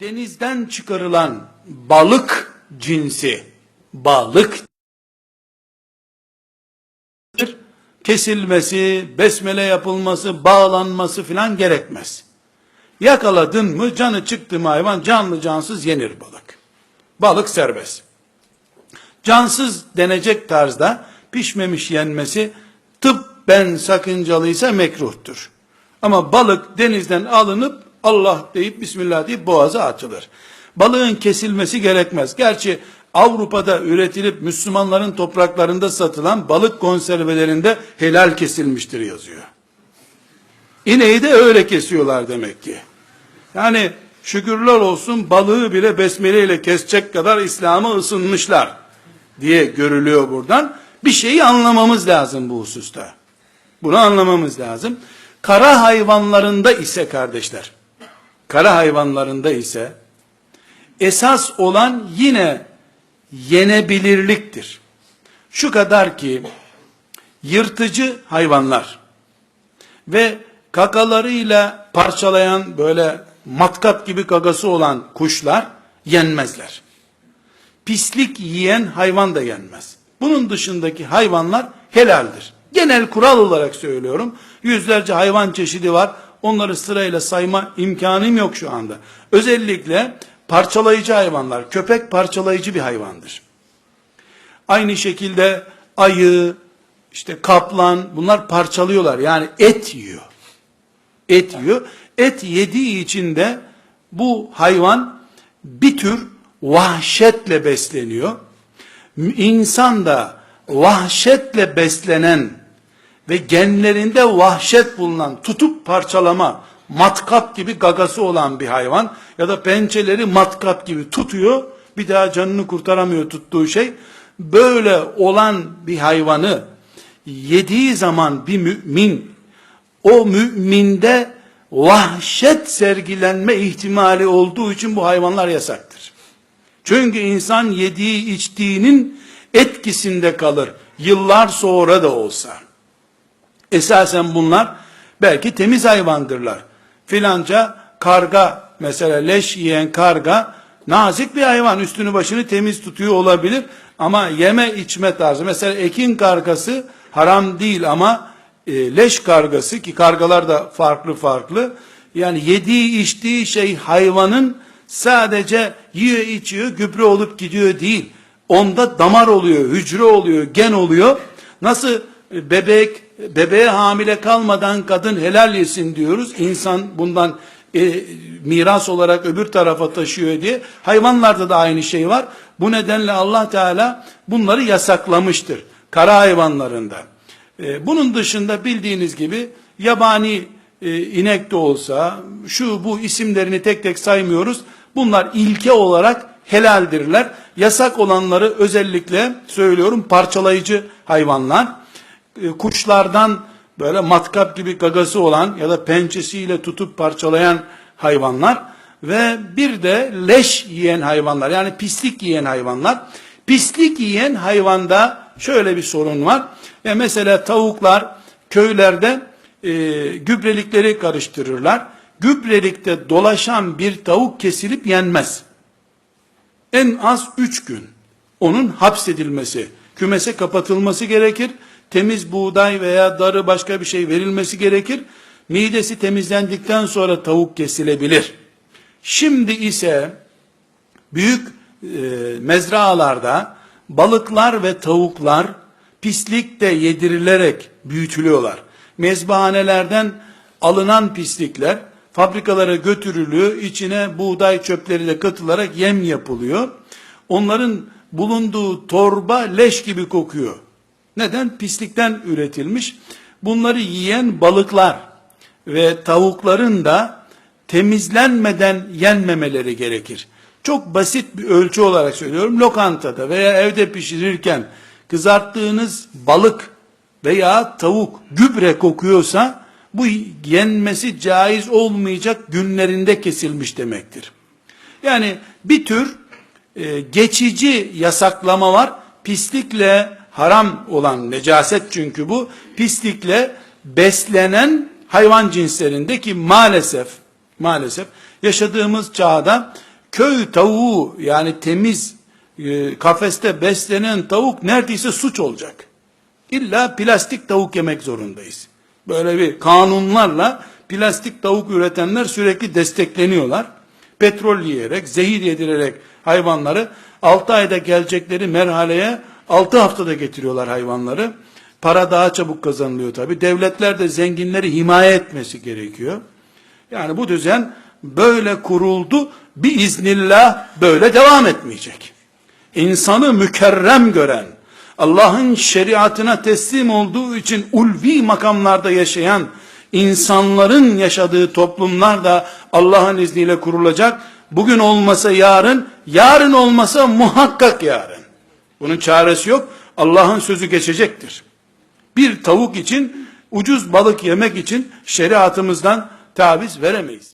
denizden çıkarılan balık cinsi, balık kesilmesi, besmele yapılması, bağlanması filan gerekmez. Yakaladın mı canı çıktı mı hayvan canlı cansız yenir balık. Balık serbest. Cansız denecek tarzda pişmemiş yenmesi tıbben sakıncalıysa mekruhtur. Ama balık denizden alınıp Allah deyip Bismillah deyip boğaza atılır. Balığın kesilmesi gerekmez. Gerçi Avrupa'da üretilip Müslümanların topraklarında satılan balık konservelerinde helal kesilmiştir yazıyor. İneği de öyle kesiyorlar demek ki. Yani şükürler olsun balığı bile besmeleyle kesecek kadar İslam'a ısınmışlar diye görülüyor buradan. Bir şeyi anlamamız lazım bu hususta. Bunu anlamamız lazım. Kara hayvanlarında ise kardeşler, kara hayvanlarında ise esas olan yine yenebilirliktir. Şu kadar ki yırtıcı hayvanlar ve kakalarıyla parçalayan böyle matkap gibi gagası olan kuşlar yenmezler. Pislik yiyen hayvan da yenmez. Bunun dışındaki hayvanlar helaldir. Genel kural olarak söylüyorum. Yüzlerce hayvan çeşidi var. Onları sırayla sayma imkanım yok şu anda. Özellikle parçalayıcı hayvanlar. Köpek parçalayıcı bir hayvandır. Aynı şekilde ayı, işte kaplan bunlar parçalıyorlar. Yani et yiyor. Et yiyor. Et yediği için de bu hayvan bir tür vahşetle besleniyor. İnsan da vahşetle beslenen ve genlerinde vahşet bulunan tutup parçalama matkap gibi gagası olan bir hayvan ya da pençeleri matkap gibi tutuyor bir daha canını kurtaramıyor tuttuğu şey böyle olan bir hayvanı yediği zaman bir mümin o müminde vahşet sergilenme ihtimali olduğu için bu hayvanlar yasaktır. Çünkü insan yediği içtiğinin etkisinde kalır. Yıllar sonra da olsa. Esasen bunlar belki temiz hayvandırlar. Filanca karga mesela leş yiyen karga nazik bir hayvan üstünü başını temiz tutuyor olabilir ama yeme içme tarzı. Mesela ekin kargası haram değil ama e, leş kargası ki kargalar da farklı farklı. Yani yediği içtiği şey hayvanın sadece yiyor içiyor gübre olup gidiyor değil. Onda damar oluyor hücre oluyor gen oluyor. Nasıl e, bebek bebeğe hamile kalmadan kadın helal yesin diyoruz insan bundan e, miras olarak öbür tarafa taşıyor diye hayvanlarda da aynı şey var bu nedenle Allah Teala bunları yasaklamıştır kara hayvanlarında e, bunun dışında bildiğiniz gibi yabani e, inek de olsa şu bu isimlerini tek tek saymıyoruz. Bunlar ilke olarak helaldirler. Yasak olanları özellikle söylüyorum parçalayıcı hayvanlar. E, kuşlardan böyle matkap gibi gagası olan ya da pençesiyle tutup parçalayan hayvanlar ve bir de leş yiyen hayvanlar yani pislik yiyen hayvanlar. Pislik yiyen hayvanda şöyle bir sorun var. E mesela tavuklar köylerde e, gübrelikleri karıştırırlar. Gübrelikte dolaşan bir tavuk kesilip yenmez. En az üç gün onun hapsedilmesi, kümese kapatılması gerekir. Temiz buğday veya darı başka bir şey verilmesi gerekir. Midesi temizlendikten sonra tavuk kesilebilir. Şimdi ise büyük e, mezralarda balıklar ve tavuklar pislikte yedirilerek büyütülüyorlar. Mezbahanelerden alınan pislikler fabrikalara götürülüyor. içine buğday çöpleri de katılarak yem yapılıyor. Onların bulunduğu torba leş gibi kokuyor. Neden? Pislikten üretilmiş. Bunları yiyen balıklar ve tavukların da temizlenmeden yenmemeleri gerekir. Çok basit bir ölçü olarak söylüyorum. Lokantada veya evde pişirirken kızarttığınız balık veya tavuk gübre kokuyorsa bu yenmesi caiz olmayacak günlerinde kesilmiş demektir. Yani bir tür e, geçici yasaklama var. Pislikle haram olan necaset çünkü bu. Pislikle beslenen hayvan cinslerinde ki maalesef maalesef yaşadığımız çağda köy tavuğu yani temiz e, kafeste beslenen tavuk neredeyse suç olacak. İlla plastik tavuk yemek zorundayız. Böyle bir kanunlarla plastik tavuk üretenler sürekli destekleniyorlar. Petrol yiyerek, zehir yedirerek hayvanları 6 ayda gelecekleri merhaleye 6 haftada getiriyorlar hayvanları. Para daha çabuk kazanılıyor tabi. Devletler de zenginleri himaye etmesi gerekiyor. Yani bu düzen böyle kuruldu. Biiznillah böyle devam etmeyecek. İnsanı mükerrem gören, Allah'ın şeriatına teslim olduğu için ulvi makamlarda yaşayan insanların yaşadığı toplumlar da Allah'ın izniyle kurulacak. Bugün olmasa yarın, yarın olmasa muhakkak yarın. Bunun çaresi yok. Allah'ın sözü geçecektir. Bir tavuk için, ucuz balık yemek için şeriatımızdan taviz veremeyiz.